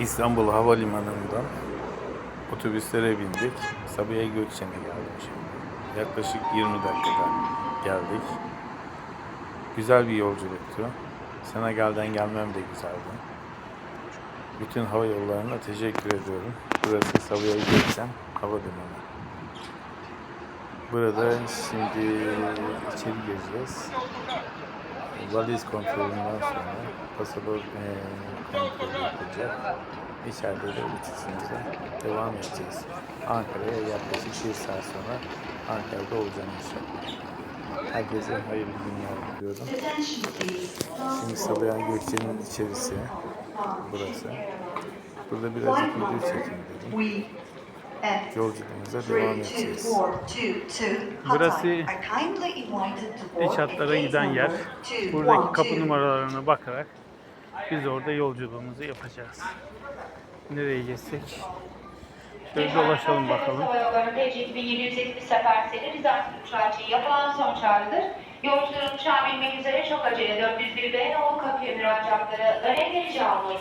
İstanbul Havalimanı'ndan otobüslere bindik. Sabiha Gökçen'e geldik şimdi. Yaklaşık 20 dakikada geldik. Güzel bir yolculuktu. Senegal'den gelmem de güzeldi. Bütün hava yollarına teşekkür ediyorum. Burası Sabiha Gökçen Havalimanı. Burada şimdi içeri gireceğiz. Valiz kontrolünden sonra pasaport e, yapılacak. İçeride de uçuşumuza devam edeceğiz. Ankara'ya yaklaşık bir saat sonra Ankara'da olacağım inşallah. Herkese hayırlı günler diliyorum. Şimdi Sabiha Gökçen'in içerisi burası. Burada birazcık video çekeyim dedim. Yolculuğumuza devam edeceğiz. Burası iç hatlara giden yer. Buradaki kapı numaralarına bakarak biz orada yolculuğumuzu yapacağız. Nereye geçsek? Şöyle dolaşalım bakalım. Havalarında 2770 seferseli Rizal uçağı yapılan son çağrıdır. Yolcuların uçağa binmek üzere çok acele 401 B nolu kapıya müracaatları önemli almayın.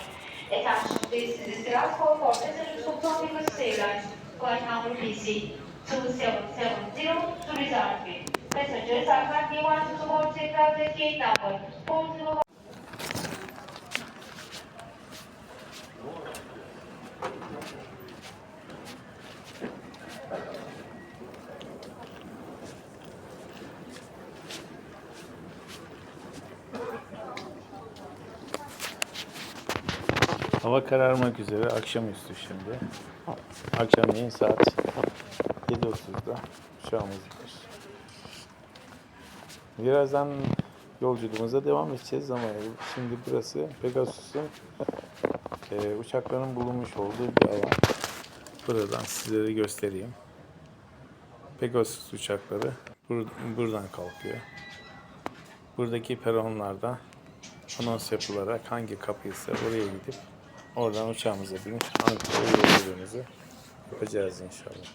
Attention please, this is Rizal call for passenger Sultan Nicholas Airlines. Flight number PC 2770 to Rizal Passengers are currently wanted to board aircraft at gate number 40 Hava kararmak üzere akşamüstü şimdi. Akşamleyin saat 7.30'da uçağımız var. Birazdan yolculuğumuza devam edeceğiz ama şimdi burası Pegasus'un e, uçakların bulunmuş olduğu bir alan. Buradan sizlere göstereyim. Pegasus uçakları bur- buradan kalkıyor. Buradaki peronlarda anons yapılarak hangi kapıysa oraya gidip oradan uçağımıza binip Ankara'ya yolculuğumuzu yapacağız inşallah.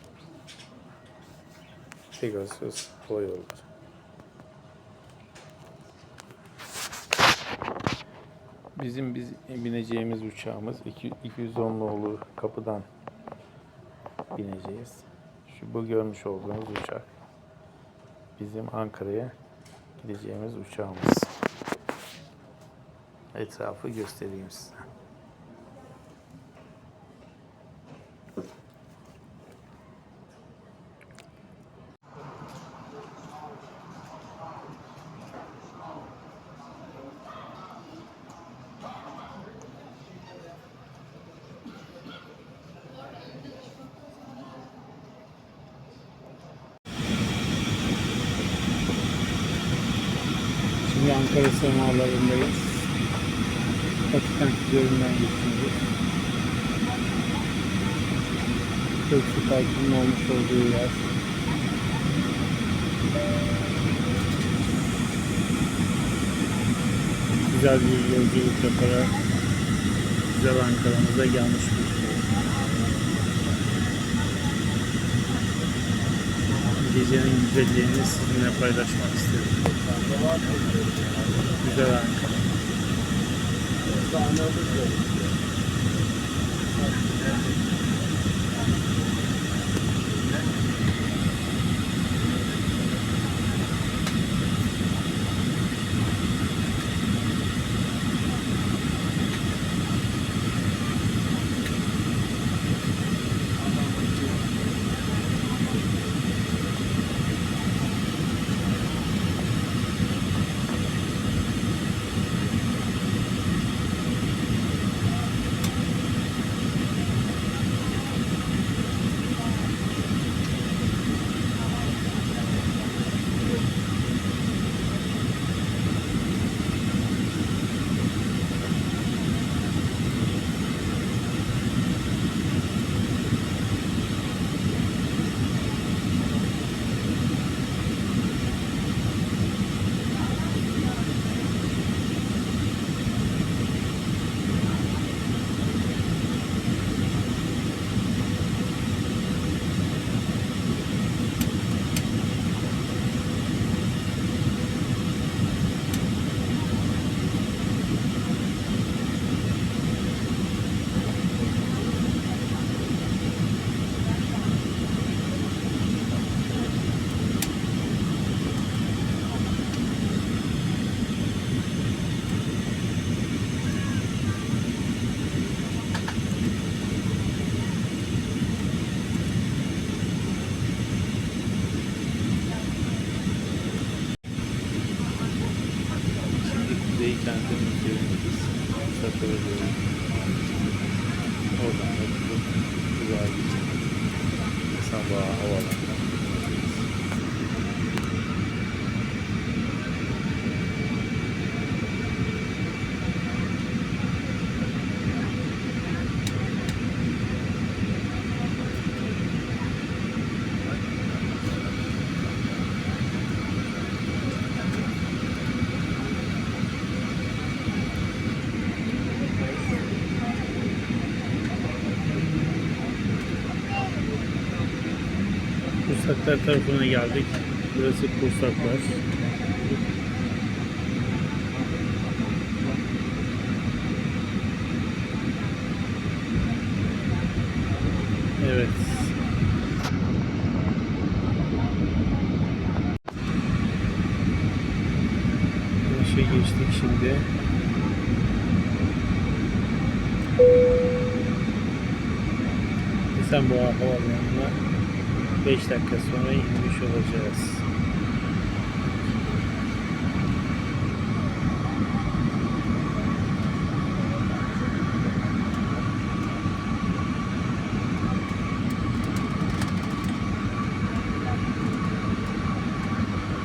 Pegasus Hava Yolları. Bizim biz bineceğimiz uçağımız iki- 210 nolu kapıdan bineceğiz. Şu bu görmüş olduğunuz uçak bizim Ankara'ya gideceğimiz uçağımız. Etrafı göstereyim size. Şimdi Ankara semalarındayız. Vatikan üzerinden geçiyoruz. Göksu Parkı'nın olmuş olduğu yer. Güzel bir yolculuk yaparak güzel Ankara'mıza gelmiş bulunuyoruz. Gecenin güzelliğini sizinle paylaşmak istedim. Güzel abi. Sahne Ankara. ediyorum. Oradan da bu güzel bir Esenboğa Havaalanı'na. Kursaklar tarafına geldik. Burası Kursaklar. Evet. Güneşe geçtik şimdi. Esenboğa Havalimanı'na 5 dakika sonra inmiş olacağız.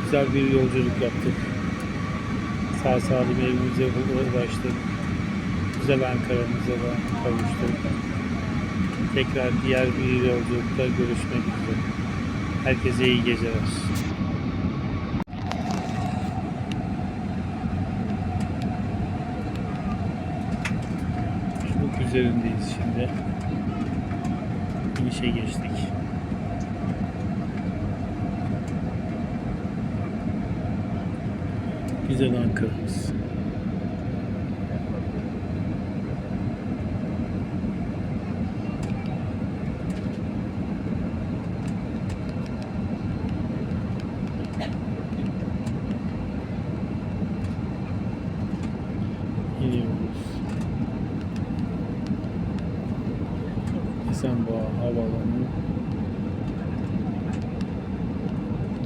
Güzel bir yolculuk yaptık. Sağ salim evimize ulaştık. Güzel Ankara'mıza da kavuştuk. Tekrar diğer bir yolculukta görüşmek üzere. Herkese iyi geceler. Üzerindeyiz şimdi. İnişe geçtik. Güzel Ankara'mız.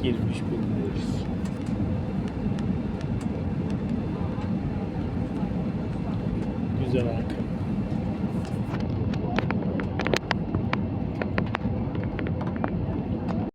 Girmiş bulunuyoruz. Güzel Ankara.